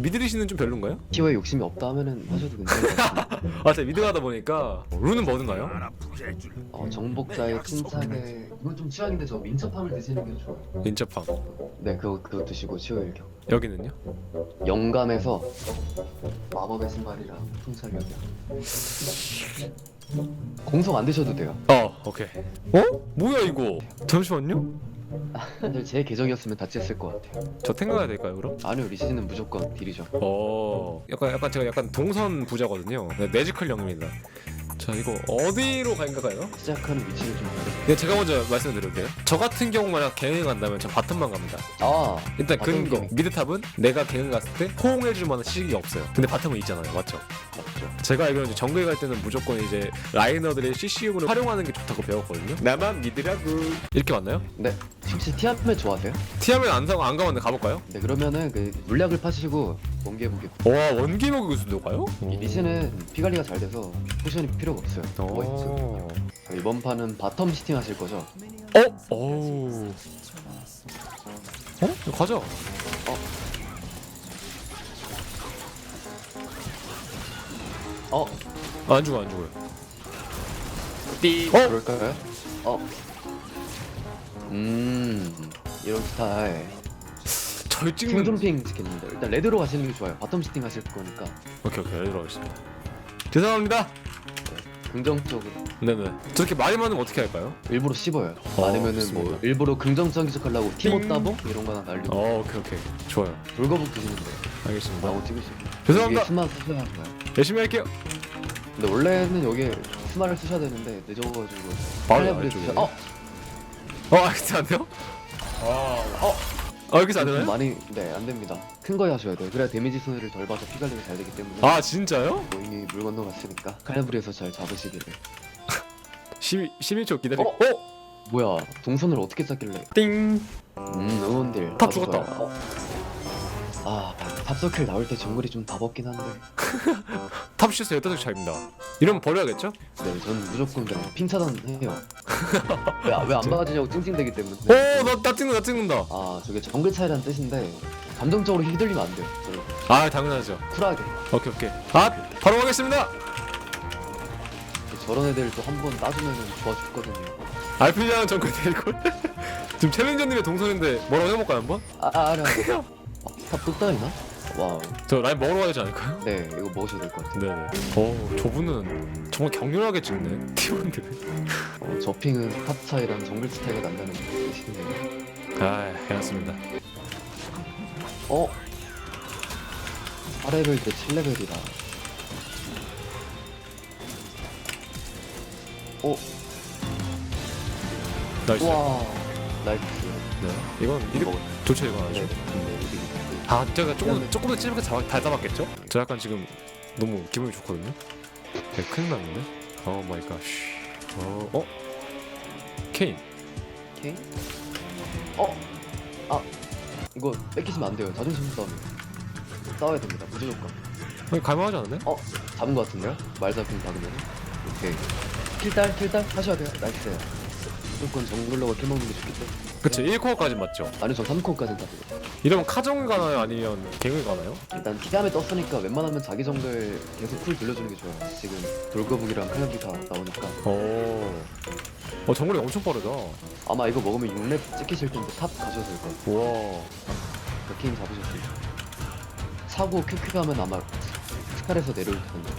미드리시는 좀 별론가요? 티어에 욕심이 없다 하면은 하셔도 같습니다. 아 제가 미드 가다 보니까 룬은 뭐든가요? 어, 정복자의 침착에 이건 좀 취향인데 저 민첩함을 드시는 게 좋아요. 인접함 네, 그거 그거 드시고 치유 일격. 여기는요? 영감에서 마법의 신발이랑 통찰력이야. 공성 안 드셔도 돼요. 어 오케이 어? 뭐야 이거 잠시만요 사실 제 계정이었으면 다 쨌을 것 같아요. 저 탱가야 될까요 그럼? 아니요, 리시는 무조건 딜이죠. 어 약간 약간 제가 약간 동선 부자거든요 네, 매지컬 형입니다 자 이거 어디로 가인가요? 시작하는 위치를 좀 알려주세요. 네, 제가 먼저 말씀드려도 돼요? 저 같은 경우 만약 갱을 간다면 저 바텀만 갑니다 아, 일단 바텀 근거 갱. 미드탑은 내가 갱을 갔을 때 호응해줄 만한 시기가 없어요 근데 바텀은 있잖아요 맞죠? 맞죠. 제가 알기로는 이제 정글 갈 때는 무조건 이제 라이너들의 CCU를 활용하는 게 좋다고 배웠거든요 나만 믿으라고 이렇게 맞나요? 네, 혹시 티아멧 좋아하세요? 티하면 안 사고 안 가봤는데 가볼까요? 네, 그러면은 그 물약을 파시고 원기해보기. 와 원기먹이 교수도 가요? 이 리시는 피 관리가 잘 돼서 포션이 필요가 없어요. 뭐가 있죠? 어. 자, 이번 판은 바텀 시팅 하실 거죠? 어? 오. 어? 가자. 어, 아, 안 죽어 안 죽어요. 띠. 어? 그럴까요? 어. 음, 이런 스타일. 절 찍는. 생존핑 지켰는데 일단 레드로 가시는 게 좋아요. 바텀 시팅 하실 거니까 오케이 오케이 들어가겠습니다. 죄송합니다. 긍정적으로 네네. 저렇게 말이 많으면 어떻게 할까요? 일부러 씹어요. 어, 아니면은 뭐 좋습니다. 일부러 긍정적인 척 하려고 티모 띵. 따봉 이런 거나 날리고 어 오케이 오케이 좋아요. 돌거북 드시는데 알겠습니다. 나고 찍으시고 죄송합니다. 스마 쓰셔야 거예요. 열심히 할게요. 근데 원래는 여기에 스마를 쓰셔야 되는데 늦어가지고 바로 칼레브레 아래쪽에. 쓰셔. 어, 어 알겠지 안 돼요? 어. 어 여기서 안좀 되나요? 많이 네 안 됩니다. 큰 거에 하셔야 돼요. 그래야 데미지 손해를 덜 봐서 피 관리가 잘 되기 때문에 아 진짜요? 뭐 이미 물 건너갔으니까 칼레브레에서 잘 잡으시기를. 12 12초 기다려. 어? 어? 뭐야 동선을 어떻게 짰길래? 띵. 음. 탑 아주 죽었다. 좋아요. 어. 아 탑서클 나올 때 정글이 좀 답없긴 한데. 탑시스 15개 차입니다. 이러면 버려야겠죠? 네, 저는 무조건 그냥 핑 차단해요. 왜왜 안 맞으냐고 찡찡대기 때문에. 오, 나, 나 찍는다, 찍는다. 아 저게 정글 차이라는 뜻인데 감정적으로 휘둘리면 안 돼요. 저는 아, 당연하죠. 쿨하게. 오케이, 오케이. 아, 바로 가겠습니다. 저런 애들 또 한 번 따주면 좋아 죽거든요. RPG하는 정글 데리고. 지금 챌린저님의 동선인데 뭐라고 해볼까요, 한번? 아, 아 아래. 어, 탑또 따이나? 와우. 저 라인 먹으러 가야 되지 않을까요? 네, 이거 먹으셔야 될것 같아요. 네네. 오, 저분은 정말 격렬하게 찍네, 팀원들을. 어, 저 핑은 탑 차이랑 정글 차이가 난다는 뜻이네요. 아, 해놨습니다. 어? 4레벨 대 7레벨이라. 어? 나이스. 와 나이스. 네. 이건, 이게 먹었- 좋죠, 이거 아주. 네, 네, 이게 아, 제가 조금, 조금 더 찔게 잡, 다 잡았겠죠? 저 약간 지금 너무 기분이 좋거든요? 네, 큰일 났는데? 오 마이 갓. 어, 어? 케인. 오케이. 어? 아 이거 뺏기시면 안 돼요. 자존심 싸움이에요. 싸워야 됩니다. 무조건. 아니, 갈만하지 않았나요? 어? 잡은 것 같은데요? 말 잡힌 박으면. 오케이. 킬딸 킬딸 하셔야 돼요. 나이스요. 무조건 정글러가 킬먹는 게 때문에. 그쵸, 1코어까지 맞죠? 아니 저 3코까지는 따지고. 이러면 카정을 가나요? 아니면 갱을 가나요? 일단 티감에 떴으니까 웬만하면 자기 정글 계속 쿨 돌려주는 게 좋아요. 지금 돌거북이랑 칼날비 다 나오니까. 오. 어, 정글이 엄청 빠르다. 아마 이거 먹으면 6렙 찍히실 텐데 탑 가셔도 될 것 같아요. 우와. 그 게임 잡으셨어요. 사고 큐큐 가면 아마 스칼에서 내려올 텐데.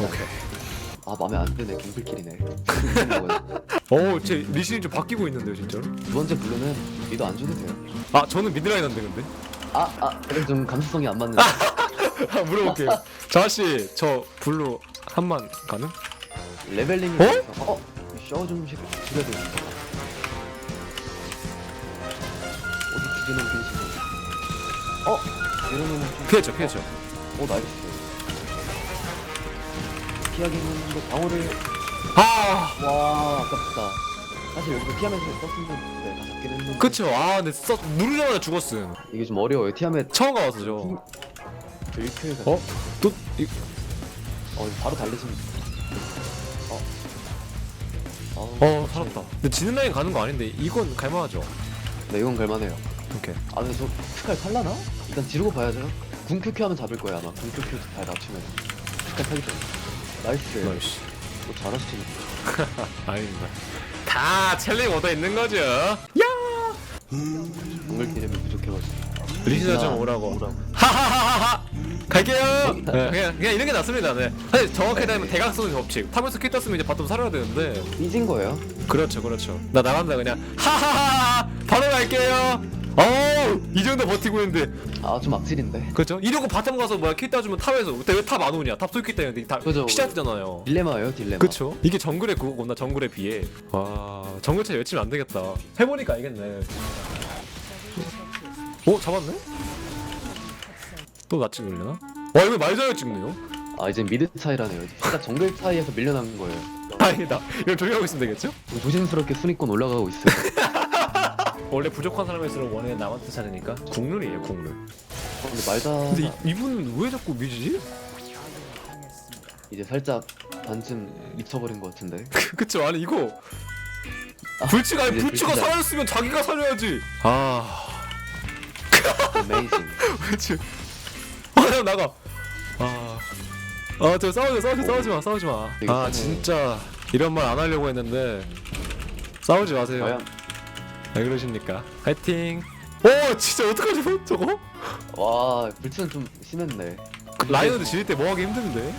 오케이. 아 맘에 안 드네 갱플킬이네. 오, 제 리신이 좀 바뀌고 있는데요, 진짜로? 두 번째 블루는 미도 안 줘도 돼요. 아, 저는 미드라인 한데, 근데. 아, 아, 그래 좀 감수성이 안 맞는. 아, 물어볼게요. 자씨, 저 블루 한만 가능? 레벨링이 어? 어? 어? 쇼좀 죽여야 되는데. 어디 게 싫어. 어? 이러면은 좀. 피했죠, 피했죠. 오 나이스. 피하기는 뭐 방어를 아, 와 아깝다. 사실 여기서 피하면서 썼으면 네, 다 잡긴 했는데. 그쵸. 아, 근데 써, 누르자마자 죽었음. 이게 좀 어려워요. 티아멧 처음 가봐서 저. 들켜가. 어? 또, 이, 어 바로 달리시면. 어. 어 살았다 근데 지는 라인 가는 거 아닌데 이건 갈만하죠 네 이건 갈만해요 오케이 아 근데 저 스칼 살라나? 일단 지르고 봐야죠 궁 큐큐 하면 잡을 거야 아마 궁 큐큐 잘 낮추면 스칼 타기 전에 나이스. 나이스. 또 잘하시네 아닙니다. 다 챌린지 얻어 있는 거죠? 정글 기름이 부족해가지고. 리시나 좀 오라고. 하하하하 갈게요! 네, 그냥, 그냥 이런 게 낫습니다. 네. 사실 정확하게 따지면 대각선의 법칙 탑에서 키 떴으면 이제 바텀 살아야 되는데. 삐진 거예요? 그렇죠 그렇죠. 나 나간다 그냥. 하하하하! 바로 갈게요 어우 이 정도 버티고 있는데. 아좀 악질인데. 그렇죠? 이러고 바텀 가서 뭐야 키 따주면 탑에서 그때 왜탑 안 오냐? 탑 쏠기 때문에 다 그죠. 피자트잖아요. 딜레마예요 딜레마. 그쵸? 이게 정글의 그거구나 정글에 비해 와 정글차 외치면 안 되겠다. 해보니까 알겠네. 오 잡았네? 또나 찍으려나? 와 이거 말자를 찍네요? 아 이제 미드 차이라네요. 살짝 정글 차이에서 밀려난 거예요. 아니다. 이걸 조용하고 있으면 되겠죠? 조심스럽게 순위권 올라가고 있어요 원래 부족한 사람일수록 원래 남한테 차례니까. 국룰이에요 국룰. 어, 근데 말자 근데 이, 이분은 왜 자꾸 미지지? 이제 살짝 반쯤 미쳐버린 것 같은데. 그- 그쵸? 아니 이거 불치가 아니 이제 불치가 불치자. 살아있으면 자기가 살려야지. 아. 어메이징 그치? 아형 나가. 아아저 싸우지 싸우지 싸우지 마 싸우지 마아 이거 진짜 이런 말 안 하려고 했는데 싸우지 마세요. 과연 왜 그러십니까? 화이팅! 오 진짜 어떡하지 저거? 와 불치는 좀 심했네. 라이언드 지릴 때 뭐 하기 힘든데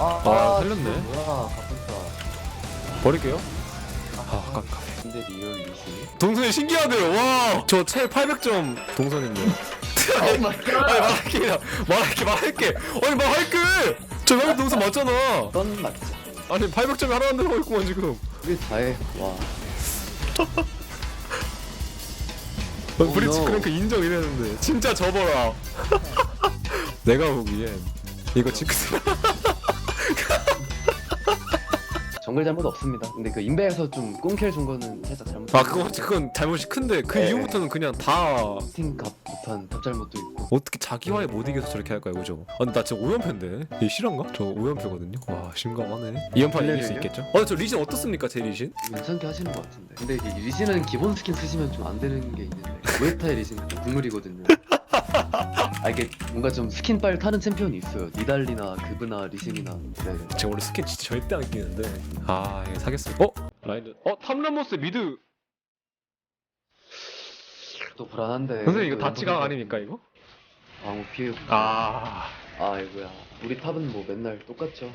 아, 아, 살렸네. 뭐야 가뿐다. 버릴게요. 아 아깝다. 근데 리얼 리시 동선이 신기하대요. 와 저 채 800점 동선인데. 오 마이 아니 말할게 말할게 말할게. 아니 말할게! 저 형님 동선 맞잖아. 어떤 맞지? 아니 800점이 하나 안 들어가 있구만 지금. 그게 다해. 와. 어, Oh, 브리치 no. 크랭크 인정 이랬는데. 진짜 접어라. 내가 보기엔 이거 징크스 정글 잘못 없습니다 근데 그 인베에서 좀 꽁킬 준 거는 살짝 잘못 아 그거 그건 잘못이 큰데 그 네. 이후부터는 그냥 다 팀값 못한 탑 잘못도 있고 어떻게 자기와의 못 이겨서 저렇게 할까요 그죠? 아 근데 나 진짜 5연패인데 이게 실화인가? 저 5연패거든요 와 심각하네 2연판 이길 수? 있겠죠? 아저 리신 어떻습니까 제 리신? 괜찮게 하시는 것 같은데 근데 이게 리신은 기본 스킨 쓰시면 좀 안 되는 게 있는데 무에타의 리신 국물이거든요 아 이게 뭔가 좀 스킨 빨 타는 챔피언이 있어요. 니달리나 그브나 리신이나. 네. 제가 원래 스킨 진짜 절대 안 끼는데. 아 이거 사겠어요 어? 라인드 어? 탐라모스 미드! 또 불안한데. 선생님 이거 또 연속해서 아닙니까 이거? 방어 피해. 아. 아이고야. 우리 탑은 뭐 맨날 똑같죠.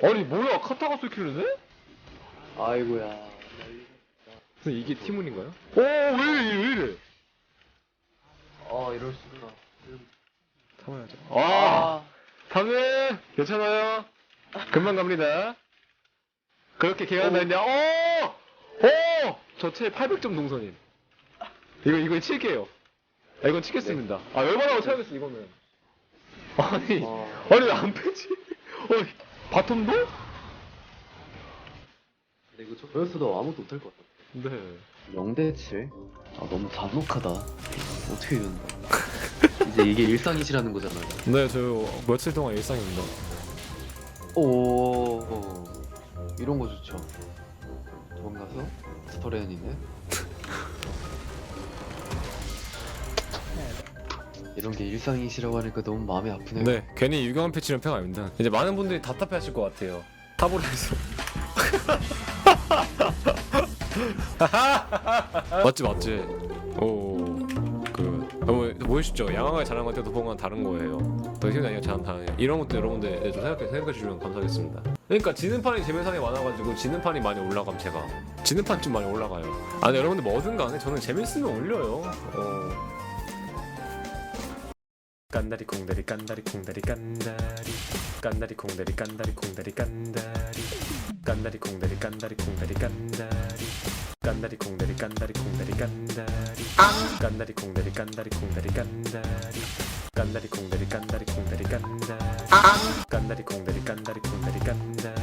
아니 뭐야? 카타가 쏠킬르네? 아이고야. 이게 티문인가요? 오왜 이래? 왜 이래? 아 이럴 수구 나 타봐야죠. 아 다음에 괜찮아요? 금방 갑니다. 그렇게 개간다 했냐? 어! 어! 저체 800점 동선임. 이거 이거 칠게요. 아, 이건 치겠습니다. 아 열받아고 쳐야겠어 이거는. 아니 어. 아니 왜안 빼지? 어 바텀도? 근데 이거 저 보였어도 아무것도 못할 것 같아. 네. 0대 7? 아 너무 잔혹하다. 어떻게 이런다 이제 이게 일상이시라는 거잖아요 네, 저 며칠 동안 일상입니다. 오 이런 거 좋죠 도망가서 스토레안이네 이런 게 일상이시라고 하니까 너무 마음이 아프네요 네, 괜히 유경한 패치는 평 아닙니다. 이제 많은 분들이 답답해하실 것 같아요. 해서. 맞지 맞지. 보이시죠? 양왕을 잘하는 것과 도봉은 다른 거예요. 더 희생이 아니라 잘한 다른. 이런 것도 여러분들 네, 좀 생각해 생각해 주시면 감사하겠습니다. 그러니까 지는 판이 재미상에 많아가지고 지는 판이 많이 올라감 제가. 지는 판 좀 많이 올라가요. 아니 여러분들 뭐든 간에 저는 재밌으면 올려요. 어. 깐다리 콩다리 깐다리 콩다리 깐다리 깐다리 콩다리 깐다리 콩다리 깐다리 깐다리 콩다리 깐다리 콩다리 깐다리 깐다리 콩다리 깐다리 콩다리 깐다리 깐다리 콩다리 깐다리 콩다리 깐다리 깐다리 콩다리 깐다리 콩다리 깐다리 깐다리 콩다리 깐다리 콩다리 깐다리